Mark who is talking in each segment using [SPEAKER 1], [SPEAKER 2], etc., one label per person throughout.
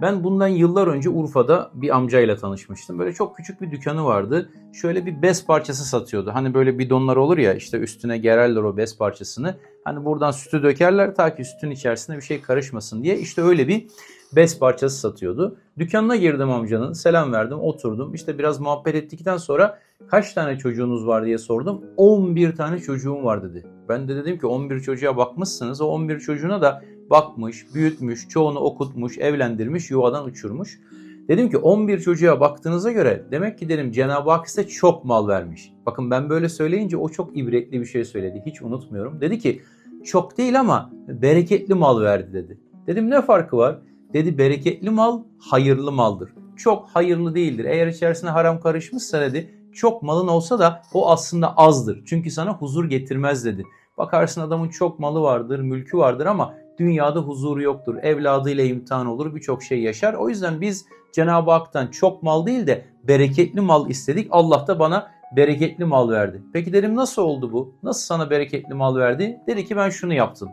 [SPEAKER 1] Ben bundan yıllar önce Urfa'da bir amcayla tanışmıştım. Böyle çok küçük bir dükkanı vardı. Şöyle bir bez parçası satıyordu. Hani böyle bidonlar olur ya işte üstüne gererler o bez parçasını. Hani buradan sütü dökerler ta ki sütün içerisine bir şey karışmasın diye. İşte öyle bir bez parçası satıyordu. Dükkanına girdim amcanın. Selam verdim, oturdum. İşte biraz muhabbet ettikten sonra kaç tane çocuğunuz var diye sordum. 11 tane çocuğum var dedi. Ben de dedim ki 11 çocuğa bakmışsınız. O 11 çocuğuna da bakmış, büyütmüş, çoğunu okutmuş, evlendirmiş, yuvadan uçurmuş. Dedim ki 11 çocuğa baktığınıza göre demek ki dedim Cenab-ı Hak size çok mal vermiş. Bakın ben böyle söyleyince o çok ibretli bir şey söyledi. Hiç unutmuyorum. Dedi ki çok değil ama bereketli mal verdi dedi. Dedim ne farkı var? Dedi bereketli mal hayırlı maldır. Çok hayırlı değildir. Eğer içerisine haram karışmışsa dedi çok malın olsa da o aslında azdır. Çünkü sana huzur getirmez dedi. Bakarsın adamın çok malı vardır, mülkü vardır ama dünyada huzuru yoktur. Evladıyla imtihan olur, birçok şey yaşar. O yüzden biz Cenab-ı Hak'tan çok mal değil de bereketli mal istedik. Allah da bana bereketli mal verdi. Peki dedim nasıl oldu bu? Nasıl sana bereketli mal verdi? Dedi ki ben şunu yaptım.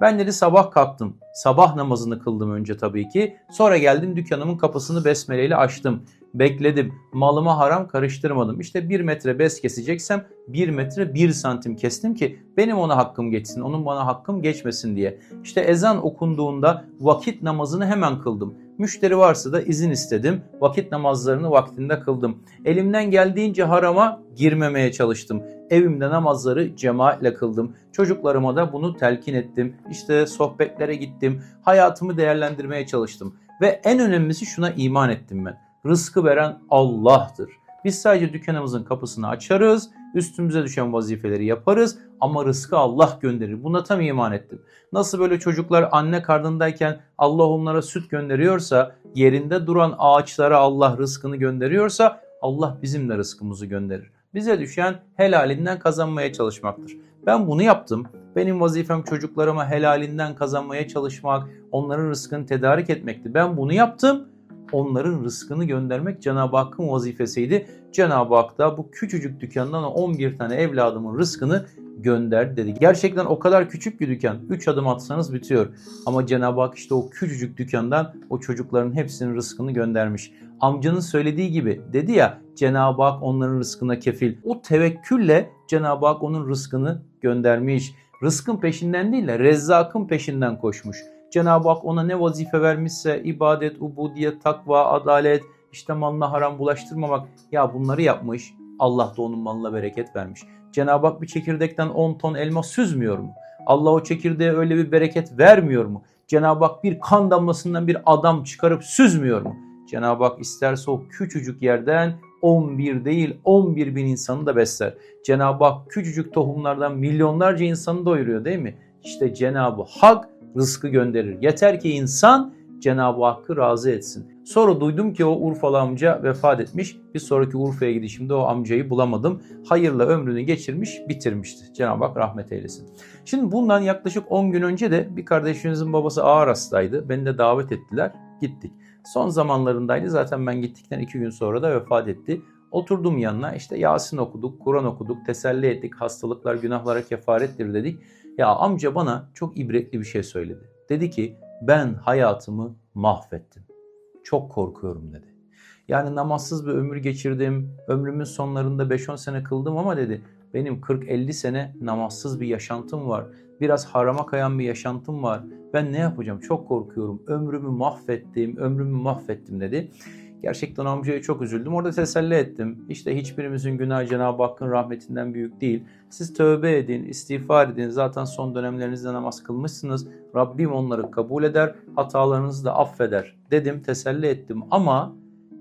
[SPEAKER 1] Ben dedi sabah kalktım. Sabah namazını kıldım önce tabii ki. Sonra geldim dükkanımın kapısını besmeleyle açtım. Bekledim. Malıma haram karıştırmadım. İşte bir metre bez keseceksem bir metre bir santim kestim ki benim ona hakkım geçsin. Onun bana hakkım geçmesin diye. İşte ezan okunduğunda vakit namazını hemen kıldım. Müşteri varsa da izin istedim. Vakit namazlarını vaktinde kıldım. Elimden geldiğince harama girmemeye çalıştım. Evimde namazları cemaatle kıldım. Çocuklarıma da bunu telkin ettim. İşte sohbetlere gittim. Hayatımı değerlendirmeye çalıştım. Ve en önemlisi şuna iman ettim ben. Rızkı veren Allah'tır. Biz sadece dükkanımızın kapısını açarız, üstümüze düşen vazifeleri yaparız ama rızkı Allah gönderir. Buna tam iman ettim. Nasıl böyle çocuklar anne karnındayken Allah onlara süt gönderiyorsa, yerinde duran ağaçlara Allah rızkını gönderiyorsa Allah bizim de rızkımızı gönderir. Bize düşen helalinden kazanmaya çalışmaktır. Ben bunu yaptım. Benim vazifem çocuklarıma helalinden kazanmaya çalışmak, onların rızkını tedarik etmekti. Ben bunu yaptım onların rızkını göndermek Cenab-ı Hakk'ın vazifesiydi. Cenab-ı Hak da bu küçücük dükkandan 11 tane evladımın rızkını gönderdi dedi. Gerçekten o kadar küçük bir dükkan. 3 adım atsanız bitiyor. Ama Cenab-ı Hak işte o küçücük dükkandan o çocukların hepsinin rızkını göndermiş. Amcanın söylediği gibi dedi ya Cenab-ı Hak onların rızkına kefil. O tevekkülle Cenab-ı Hak onun rızkını göndermiş. Rızkın peşinden değil de rezzakın peşinden koşmuş. Cenab-ı Hak ona ne vazife vermişse ibadet, ubudiyet, takva, adalet, işte malına haram bulaştırmamak ya bunları yapmış. Allah da onun malına bereket vermiş. Cenab-ı Hak bir çekirdekten 10 ton elma süzmüyor mu? Allah o çekirdeğe öyle bir bereket vermiyor mu? Cenab-ı Hak bir kan damlasından bir adam çıkarıp süzmüyor mu? Cenab-ı Hak isterse o küçücük yerden 11 değil 11 bin insanı da besler. Cenab-ı Hak küçücük tohumlardan milyonlarca insanı doyuruyor değil mi? İşte Cenab-ı Hak rızkı gönderir. Yeter ki insan Cenab-ı Hakk'ı razı etsin. Sonra duydum ki o Urfalı amca vefat etmiş. Bir sonraki Urfa'ya gidişimde o amcayı bulamadım. Hayırla ömrünü geçirmiş, bitirmişti. Cenab-ı Hak rahmet eylesin. Şimdi bundan yaklaşık 10 gün önce de bir kardeşimizin babası ağır hastaydı. Beni de davet ettiler. Gittik. Son zamanlarındaydı. Zaten ben gittikten 2 gün sonra da vefat etti. Oturdum yanına işte Yasin okuduk, Kur'an okuduk, teselli ettik. Hastalıklar günahlara kefarettir dedik. Ya amca bana çok ibretli bir şey söyledi. Dedi ki ben hayatımı mahvettim. Çok korkuyorum dedi. Yani namazsız bir ömür geçirdim. Ömrümün sonlarında 5-10 sene kıldım ama dedi benim 40-50 sene namazsız bir yaşantım var. Biraz harama kayan bir yaşantım var. Ben ne yapacağım? Çok korkuyorum. Ömrümü mahvettim, ömrümü mahvettim dedi. Gerçekten amcaya çok üzüldüm. Orada teselli ettim. İşte hiçbirimizin günahı Cenab-ı Hakk'ın rahmetinden büyük değil. Siz tövbe edin, istiğfar edin. Zaten son dönemlerinizde namaz kılmışsınız. Rabbim onları kabul eder, hatalarınızı da affeder dedim, teselli ettim. Ama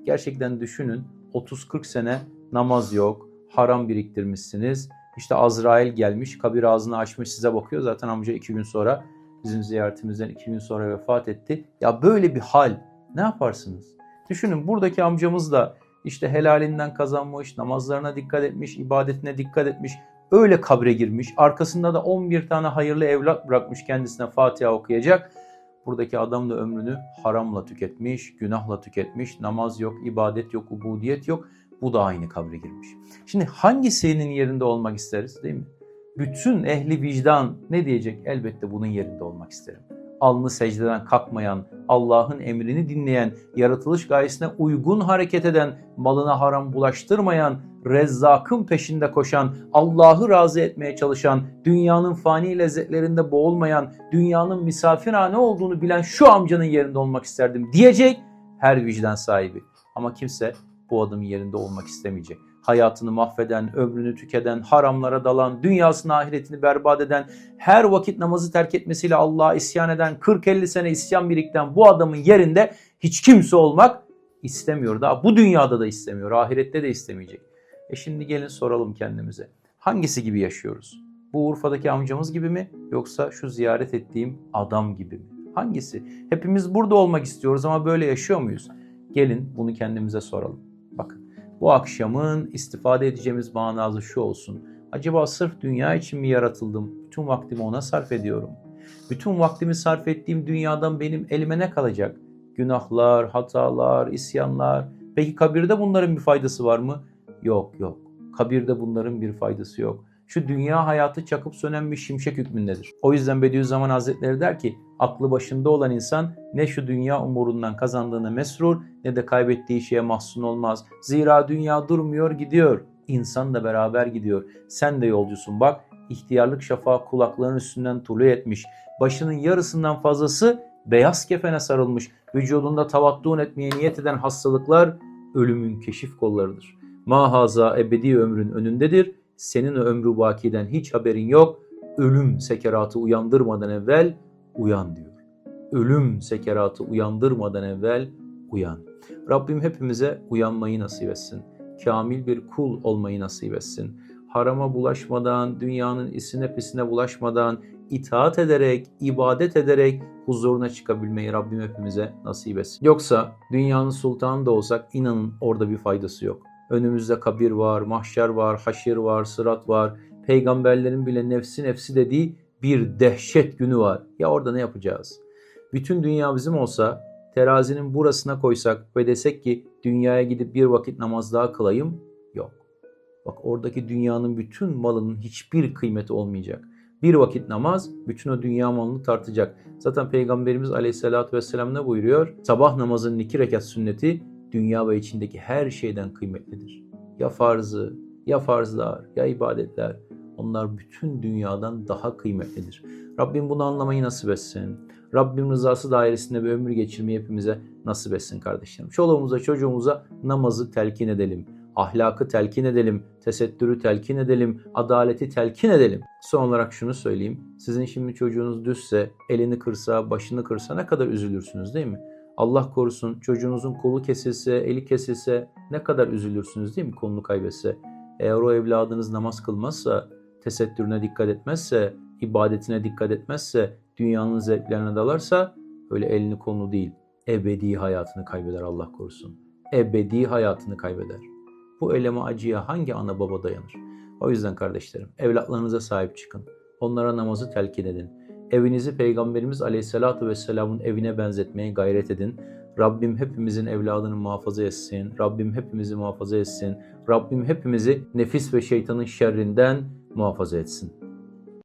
[SPEAKER 1] gerçekten düşünün 30-40 sene namaz yok, haram biriktirmişsiniz. İşte Azrail gelmiş, kabir ağzını açmış size bakıyor. Zaten amca iki gün sonra bizim ziyaretimizden iki gün sonra vefat etti. Ya böyle bir hal ne yaparsınız? Düşünün buradaki amcamız da işte helalinden kazanmış, namazlarına dikkat etmiş, ibadetine dikkat etmiş. Öyle kabre girmiş. Arkasında da 11 tane hayırlı evlat bırakmış kendisine Fatiha okuyacak. Buradaki adam da ömrünü haramla tüketmiş, günahla tüketmiş. Namaz yok, ibadet yok, ubudiyet yok. Bu da aynı kabre girmiş. Şimdi hangisinin yerinde olmak isteriz değil mi? Bütün ehli vicdan ne diyecek? Elbette bunun yerinde olmak isterim. alnı secdeden kalkmayan, Allah'ın emrini dinleyen, yaratılış gayesine uygun hareket eden, malına haram bulaştırmayan, Rezzak'ın peşinde koşan, Allah'ı razı etmeye çalışan, dünyanın fani lezzetlerinde boğulmayan, dünyanın misafirhane olduğunu bilen şu amcanın yerinde olmak isterdim diyecek her vicdan sahibi. Ama kimse bu adamın yerinde olmak istemeyecek. Hayatını mahveden, ömrünü tüketen, haramlara dalan, dünyasını ahiretini berbat eden, her vakit namazı terk etmesiyle Allah'a isyan eden, 40-50 sene isyan birikten bu adamın yerinde hiç kimse olmak istemiyor. Daha bu dünyada da istemiyor, ahirette de istemeyecek. E şimdi gelin soralım kendimize. Hangisi gibi yaşıyoruz? Bu Urfa'daki amcamız gibi mi yoksa şu ziyaret ettiğim adam gibi mi? Hangisi? Hepimiz burada olmak istiyoruz ama böyle yaşıyor muyuz? Gelin bunu kendimize soralım. Bu akşamın istifade edeceğimiz manası şu olsun. Acaba sırf dünya için mi yaratıldım? Bütün vaktimi ona sarf ediyorum. Bütün vaktimi sarf ettiğim dünyadan benim elime ne kalacak? Günahlar, hatalar, isyanlar. Peki kabirde bunların bir faydası var mı? Yok yok. Kabirde bunların bir faydası yok. Şu dünya hayatı çakıp sönen bir şimşek hükmündedir. O yüzden Bediüzzaman Hazretleri der ki aklı başında olan insan ne şu dünya umurundan kazandığına mesrur ne de kaybettiği şeye mahzun olmaz. Zira dünya durmuyor gidiyor. İnsan da beraber gidiyor. Sen de yolcusun bak ihtiyarlık şafağı kulaklarının üstünden tulu etmiş. Başının yarısından fazlası beyaz kefene sarılmış. Vücudunda tavattun etmeye niyet eden hastalıklar ölümün keşif kollarıdır. Mahaza ebedi ömrün önündedir. Senin ömrü bakiden hiç haberin yok. Ölüm sekeratı uyandırmadan evvel uyan diyor. Ölüm sekeratı uyandırmadan evvel uyan. Rabbim hepimize uyanmayı nasip etsin. Kamil bir kul olmayı nasip etsin. Harama bulaşmadan, dünyanın isine pisine bulaşmadan, itaat ederek, ibadet ederek huzuruna çıkabilmeyi Rabbim hepimize nasip etsin. Yoksa dünyanın sultanı da olsak inanın orada bir faydası yok. Önümüzde kabir var, mahşer var, haşir var, sırat var. Peygamberlerin bile nefsi nefsi dediği bir dehşet günü var. Ya orada ne yapacağız? Bütün dünya bizim olsa terazinin burasına koysak ve desek ki dünyaya gidip bir vakit namaz daha kılayım yok. Bak oradaki dünyanın bütün malının hiçbir kıymeti olmayacak. Bir vakit namaz bütün o dünya malını tartacak. Zaten Peygamberimiz Aleyhisselatü Vesselam ne buyuruyor? Sabah namazının iki rekat sünneti dünya ve içindeki her şeyden kıymetlidir. Ya farzı, ya farzlar, ya ibadetler onlar bütün dünyadan daha kıymetlidir. Rabbim bunu anlamayı nasip etsin. Rabbim rızası dairesinde bir ömür geçirmeyi hepimize nasip etsin kardeşlerim. Çoluğumuza çocuğumuza namazı telkin edelim. Ahlakı telkin edelim, tesettürü telkin edelim, adaleti telkin edelim. Son olarak şunu söyleyeyim. Sizin şimdi çocuğunuz düşse, elini kırsa, başını kırsa ne kadar üzülürsünüz değil mi? Allah korusun çocuğunuzun kolu kesilse, eli kesilse ne kadar üzülürsünüz değil mi kolunu kaybetse? Eğer o evladınız namaz kılmazsa, tesettürüne dikkat etmezse, ibadetine dikkat etmezse, dünyanın zevklerine dalarsa öyle elini kolunu değil, ebedi hayatını kaybeder Allah korusun. Ebedi hayatını kaybeder. Bu eleme acıya hangi ana baba dayanır? O yüzden kardeşlerim evlatlarınıza sahip çıkın. Onlara namazı telkin edin. Evinizi Peygamberimiz Aleyhisselatü Vesselam'ın evine benzetmeye gayret edin. Rabbim hepimizin evladını muhafaza etsin. Rabbim hepimizi muhafaza etsin. Rabbim hepimizi nefis ve şeytanın şerrinden muhafaza etsin.